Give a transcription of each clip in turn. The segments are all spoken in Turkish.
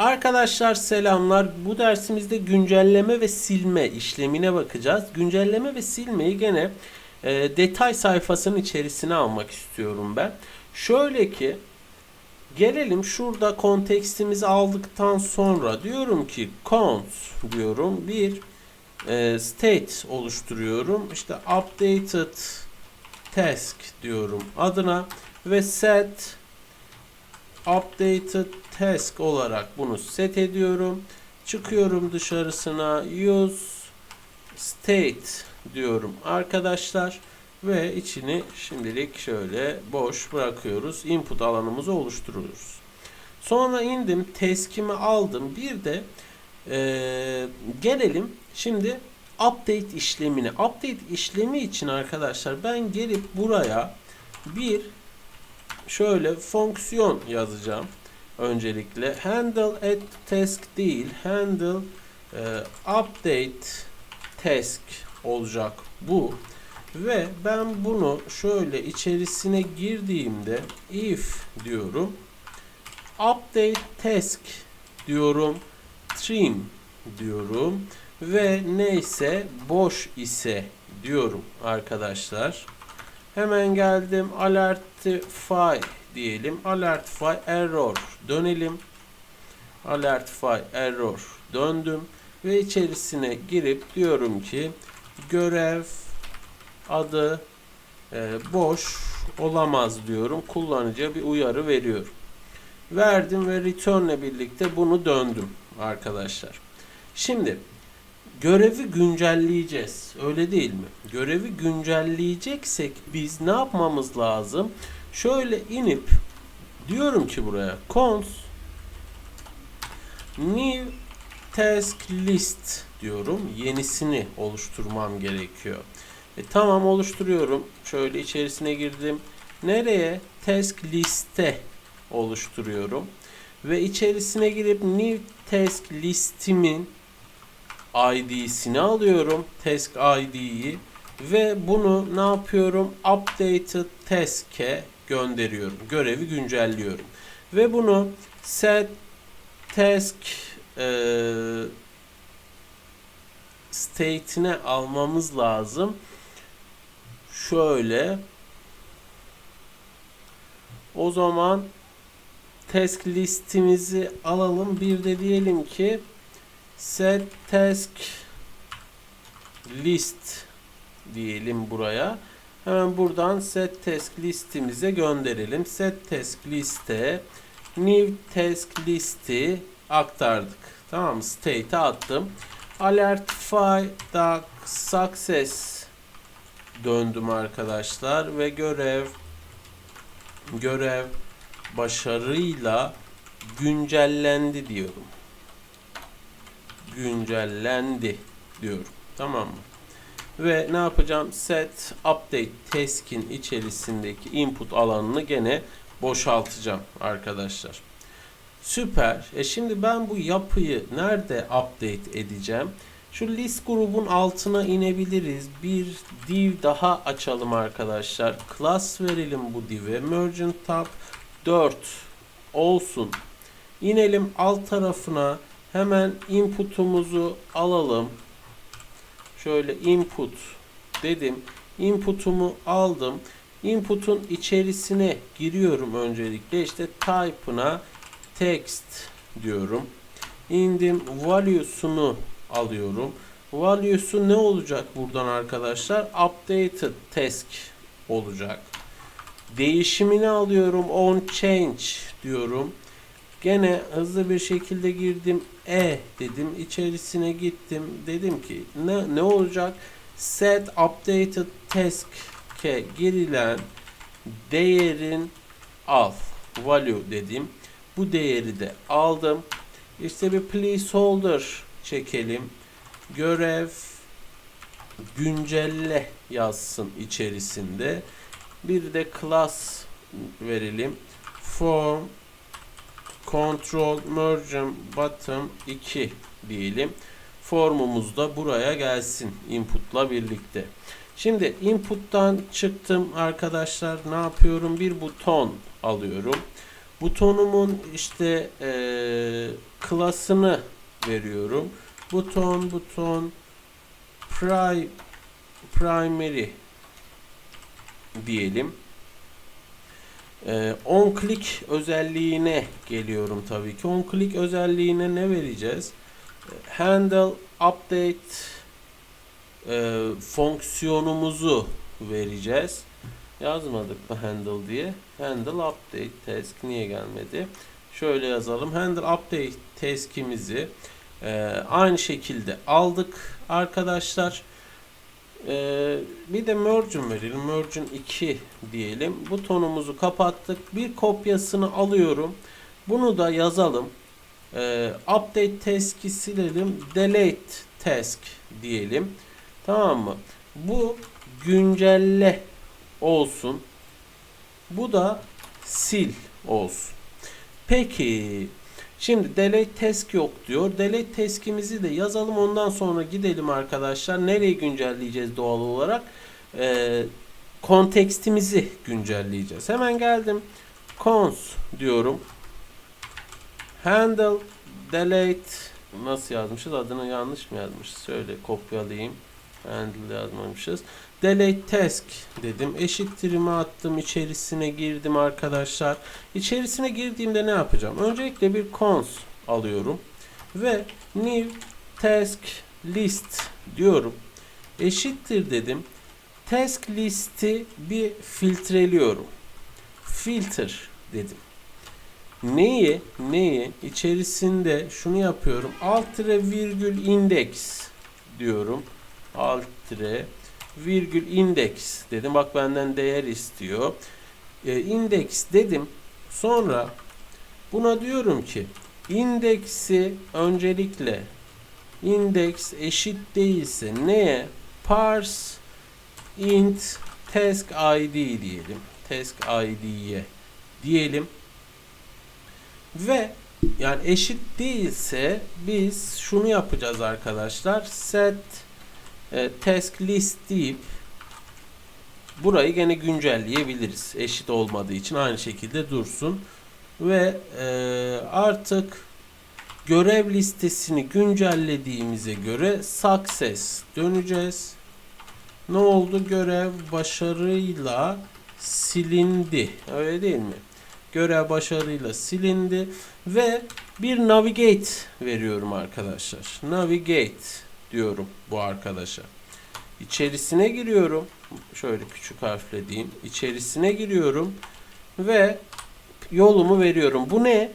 Arkadaşlar selamlar. Bu dersimizde güncelleme ve silme işlemine bakacağız. Güncelleme ve silmeyi gene e, detay sayfasının içerisine almak istiyorum ben. Şöyle ki gelelim şurada kontekstimizi aldıktan sonra diyorum ki count diyorum bir e, state oluşturuyorum. İşte updated task diyorum adına ve set updated task olarak bunu set ediyorum. Çıkıyorum dışarısına use state diyorum arkadaşlar ve içini şimdilik şöyle boş bırakıyoruz. Input alanımızı oluşturuyoruz. Sonra indim, teskimi aldım. Bir de eee, gelelim şimdi update işlemine. Update işlemi için arkadaşlar ben gelip buraya bir şöyle fonksiyon yazacağım. Öncelikle handle at task değil, handle e, update task olacak bu. Ve ben bunu şöyle içerisine girdiğimde if diyorum. Update task diyorum. Trim diyorum. Ve neyse boş ise diyorum arkadaşlar. Hemen geldim alertify diyelim. Alertify error dönelim. Alertify error döndüm ve içerisine girip diyorum ki görev adı e, boş olamaz diyorum. Kullanıcıya bir uyarı veriyorum. Verdim ve return ile birlikte bunu döndüm arkadaşlar. Şimdi görevi güncelleyeceğiz. Öyle değil mi? Görevi güncelleyeceksek biz ne yapmamız lazım? Şöyle inip diyorum ki buraya cons new task list diyorum. Yenisini oluşturmam gerekiyor. E, tamam oluşturuyorum. Şöyle içerisine girdim. Nereye? Task liste oluşturuyorum. Ve içerisine girip new task listimin ID'sini alıyorum. Task ID'yi ve bunu ne yapıyorum? Updated task'e gönderiyorum. Görevi güncelliyorum. Ve bunu set task e, state'ine almamız lazım. Şöyle o zaman task listimizi alalım. Bir de diyelim ki set task list diyelim buraya. Hemen buradan set task listimize gönderelim. Set task liste new task listi aktardık. Tamam mı? State'e attım. Alertify da success döndüm arkadaşlar ve görev görev başarıyla güncellendi diyorum. Güncellendi diyorum. Tamam mı? Ve ne yapacağım? Set update task'in içerisindeki input alanını gene boşaltacağım arkadaşlar. Süper. E şimdi ben bu yapıyı nerede update edeceğim? Şu list grubun altına inebiliriz. Bir div daha açalım arkadaşlar. Class verelim bu div'e. Mergent tab 4 olsun. İnelim alt tarafına. Hemen input'umuzu alalım. Şöyle input dedim. Input'umu aldım. Input'un içerisine giriyorum öncelikle. İşte type'ına text diyorum. İndim value'sunu alıyorum. Value'su ne olacak buradan arkadaşlar? Updated task olacak. Değişimini alıyorum. On change diyorum. Gene hızlı bir şekilde girdim. E dedim. içerisine gittim. Dedim ki ne, ne olacak? Set updated task'e girilen değerin al. Value dedim. Bu değeri de aldım. İşte bir placeholder çekelim. Görev güncelle yazsın içerisinde. Bir de class verelim. Form control merge bottom 2 diyelim. Formumuz da buraya gelsin inputla birlikte. Şimdi input'tan çıktım arkadaşlar. Ne yapıyorum? Bir buton alıyorum. Butonumun işte e, klasını veriyorum. Buton, buton, pri, primary diyelim. E, on click özelliğine geliyorum tabii ki. On click özelliğine ne vereceğiz? Handle update e, fonksiyonumuzu vereceğiz. Yazmadık mı handle diye? Handle update task niye gelmedi? Şöyle yazalım. Handle update task'imizi e, aynı şekilde aldık arkadaşlar. E, bir de merge'ün verelim. Merge'ün 2 diyelim. Butonumuzu kapattık. Bir kopyasını alıyorum. Bunu da yazalım. E, update task'i silelim. Delete task diyelim. Tamam mı? Bu güncelle olsun. Bu da sil olsun. Peki. Şimdi delete task yok diyor. Delete task'imizi de yazalım. Ondan sonra gidelim arkadaşlar. Nereye güncelleyeceğiz doğal olarak? Ee, kontekstimizi güncelleyeceğiz. Hemen geldim. cons diyorum. Handle delete nasıl yazmışız? Adını yanlış mı yazmışız? Şöyle kopyalayayım. Handle yazmamışız. Delete task dedim. Eşittirimi attım. içerisine girdim arkadaşlar. İçerisine girdiğimde ne yapacağım? Öncelikle bir cons alıyorum. Ve new task list diyorum. Eşittir dedim. Task listi bir filtreliyorum. Filter dedim. Neyi? Neyi? İçerisinde şunu yapıyorum. Alt virgül index diyorum. Alt virgül index dedim. Bak benden değer istiyor. E, index dedim. Sonra buna diyorum ki indeksi öncelikle index eşit değilse neye? Parse int task id diyelim. Task id'ye diyelim. Ve yani eşit değilse biz şunu yapacağız arkadaşlar. Set e, task list deyip burayı gene güncelleyebiliriz. Eşit olmadığı için aynı şekilde dursun. Ve e, artık görev listesini güncellediğimize göre success döneceğiz. Ne oldu? Görev başarıyla silindi. Öyle değil mi? Görev başarıyla silindi ve bir navigate veriyorum arkadaşlar. Navigate diyorum bu arkadaşa. İçerisine giriyorum. Şöyle küçük harfle diyeyim. İçerisine giriyorum ve yolumu veriyorum. Bu ne?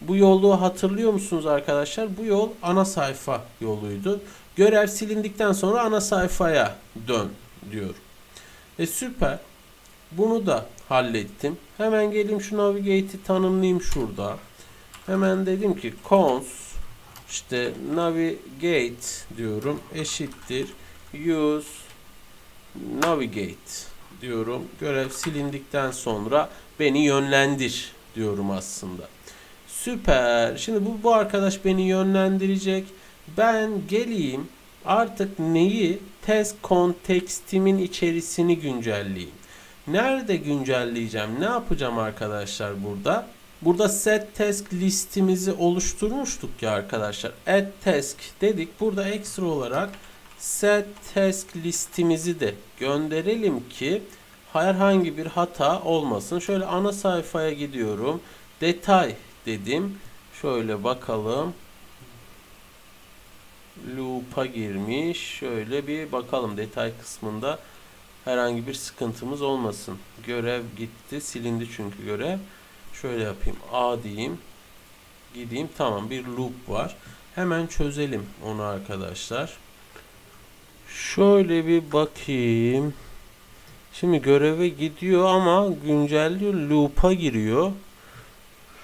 Bu yolu hatırlıyor musunuz arkadaşlar? Bu yol ana sayfa yoluydu. Görev silindikten sonra ana sayfaya dön diyor. E süper. Bunu da hallettim. Hemen geleyim şu navigate'i tanımlayayım şurada. Hemen dedim ki cons işte navigate diyorum eşittir use navigate diyorum. Görev silindikten sonra beni yönlendir diyorum aslında. Süper. Şimdi bu, bu arkadaş beni yönlendirecek. Ben geleyim artık neyi test kontekstimin içerisini güncelleyeyim. Nerede güncelleyeceğim? Ne yapacağım arkadaşlar burada? Burada set task listimizi oluşturmuştuk ya arkadaşlar. Add task dedik. Burada ekstra olarak set task listimizi de gönderelim ki herhangi bir hata olmasın. Şöyle ana sayfaya gidiyorum. Detay dedim. Şöyle bakalım. Loop'a girmiş. Şöyle bir bakalım detay kısmında herhangi bir sıkıntımız olmasın. Görev gitti. Silindi çünkü görev. Şöyle yapayım. A diyeyim. Gideyim. Tamam bir loop var. Hemen çözelim onu arkadaşlar. Şöyle bir bakayım. Şimdi göreve gidiyor ama güncelliyor. Loop'a giriyor.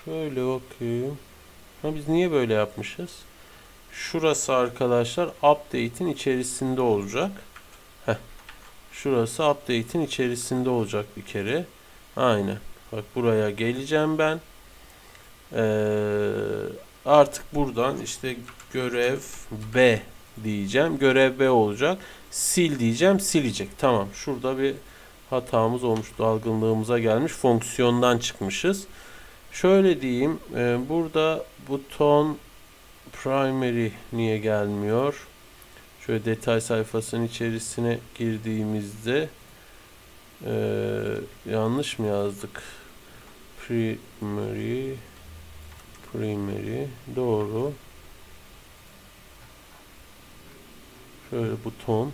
Şöyle bakayım. Ha biz niye böyle yapmışız? Şurası arkadaşlar update'in içerisinde olacak. Heh. Şurası update'in içerisinde olacak bir kere. Aynen. Bak buraya geleceğim ben. Ee, artık buradan işte görev B diyeceğim. Görev B olacak. Sil diyeceğim. Silecek. Tamam. Şurada bir hatamız olmuş. Dalgınlığımıza gelmiş. Fonksiyondan çıkmışız. Şöyle diyeyim. e, burada buton primary niye gelmiyor? Şöyle detay sayfasının içerisine girdiğimizde e, yanlış mı yazdık? Primary primary doğru. Şöyle buton.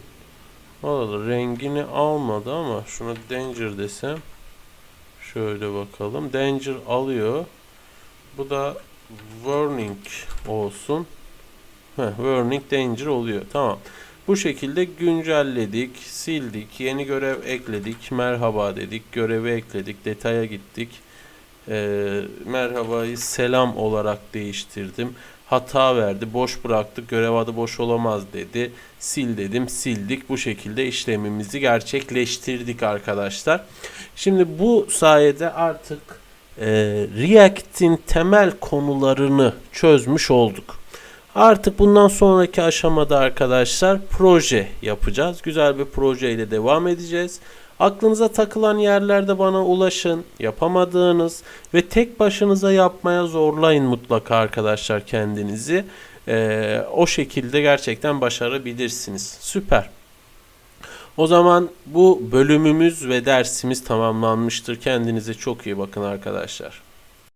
Valla rengini almadı ama şuna danger desem şöyle bakalım. Danger alıyor. Bu da warning olsun. Heh, warning danger oluyor. Tamam. Bu şekilde güncelledik, sildik, yeni görev ekledik, merhaba dedik, görevi ekledik, detaya gittik. Ee, merhabayı selam olarak değiştirdim. Hata verdi, boş bıraktık, görev adı boş olamaz dedi. Sil dedim, sildik. Bu şekilde işlemimizi gerçekleştirdik arkadaşlar. Şimdi bu sayede artık e, React'in temel konularını çözmüş olduk. Artık bundan sonraki aşamada arkadaşlar proje yapacağız. Güzel bir proje ile devam edeceğiz. Aklınıza takılan yerlerde bana ulaşın. Yapamadığınız ve tek başınıza yapmaya zorlayın mutlaka arkadaşlar kendinizi. Ee, o şekilde gerçekten başarabilirsiniz. Süper. O zaman bu bölümümüz ve dersimiz tamamlanmıştır. Kendinize çok iyi bakın arkadaşlar.